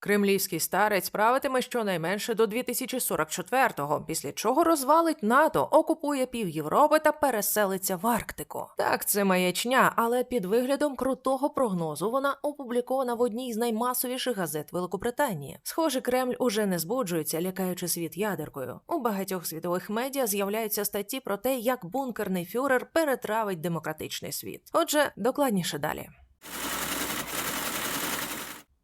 Кремлівський старець правитиме щонайменше до 2044-го, після чого розвалить НАТО, окупує пів Європи та переселиться в Арктику. Так, це маячня, але під виглядом крутого прогнозу вона опублікована в одній з наймасовіших газет Великобританії. Схоже, Кремль уже не збуджується, лякаючи світ ядеркою. У багатьох світових медіа з'являються статті про те, як бункерний фюрер перетравить демократичний світ. Отже, докладніше далі.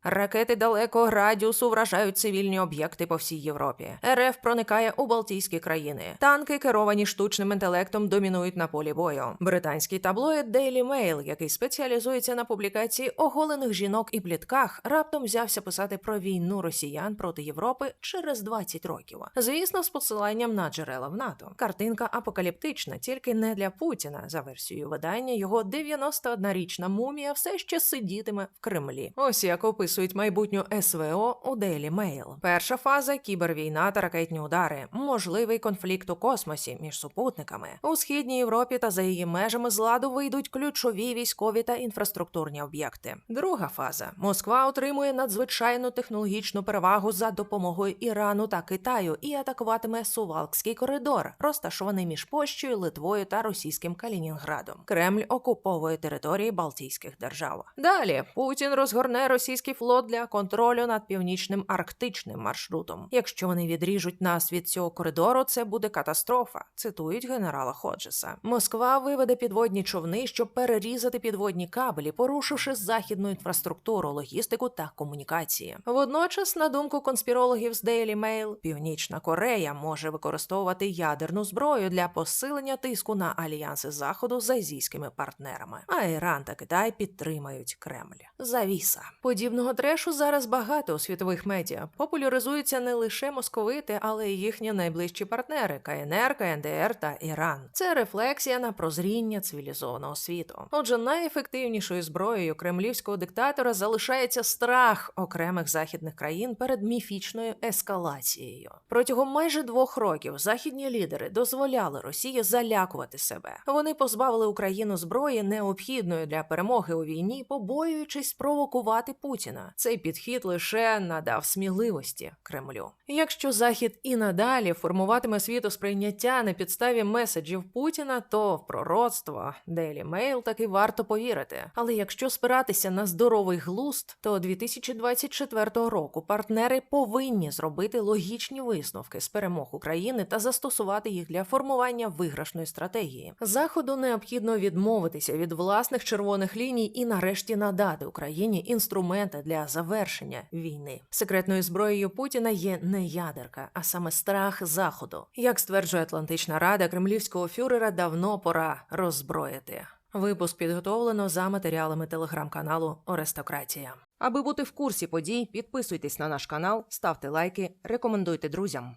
Ракети далекого радіусу вражають цивільні об'єкти по всій Європі. РФ проникає у Балтійські країни. Танки, керовані штучним інтелектом, домінують на полі бою. Британський таблоїд Daily Mail, який спеціалізується на публікації оголених жінок і плітках, раптом взявся писати про війну росіян проти Європи через 20 років. Звісно, з посиланням на джерела в НАТО. Картинка апокаліптична, тільки не для Путіна. За версією видання, його 91-річна мумія все ще сидітиме в Кремлі. Ось як описують майбутню СВО у Daily Mail. Перша фаза кібервійна та ракетні удари, можливий конфлікт у космосі між супутниками. У східній Європі та за її межами з ладу вийдуть ключові військові та інфраструктурні об'єкти. Друга фаза Москва отримує надзвичайну технологічну перевагу за допомогою Ірану та Китаю і атакуватиме Сувалкський коридор, розташований між Польщею, Литвою та російським Калінінградом. Кремль окуповує території Балтійських держав. Далі Путін розгорне російський флот для контролю над північним арктичним маршрутом. Якщо вони відріжуть нас від цього коридору, це буде катастрофа. Цитують генерала Ходжеса. Москва виведе підводні човни, щоб перерізати підводні кабелі, порушивши західну інфраструктуру, логістику та комунікації. Водночас, на думку конспірологів з Daily Mail, Північна Корея може використовувати ядерну зброю для посилення тиску на альянси заходу з азійськими партнерами. А Іран та Китай підтримають Кремль. Завіса подібного трешу зараз багато у світових медіа. Популяризуються не лише московити, але й їхні найближчі партнери КНР, КНДР та Іран. Це рефлексія на прозріння цивілізованого світу. Отже, найефективнішою зброєю кремлівського диктатора залишається страх окремих західних країн перед міфічною ескалацією. Протягом майже двох років західні лідери дозволяли Росії залякувати себе. Вони позбавили Україну зброї, необхідної для перемоги у війні, побоюючись спровокувати Путіна. Цей підхід лише надав сміливості Кремлю. Якщо Захід і надалі формуватиме світосприйняття на підставі меседжів Путіна, то в пророцтво Daily Mail таки варто повірити. Але якщо спиратися на здоровий глузд, то 2024 року партнери повинні зробити логічні висновки з перемог України та застосувати їх для формування виграшної стратегії. Заходу необхідно відмовитися від власних червоних ліній і нарешті надати Україні інструменти для завершення війни. Секретною зброєю Путіна є не ядерка, а саме страх заходу. Як стверджує Атлантична Рада, кремлівського фюрера давно пора роззброїти. Випуск підготовлено за матеріалами телеграм-каналу Орестократія. Аби бути в курсі подій, підписуйтесь на наш канал, ставте лайки, рекомендуйте друзям.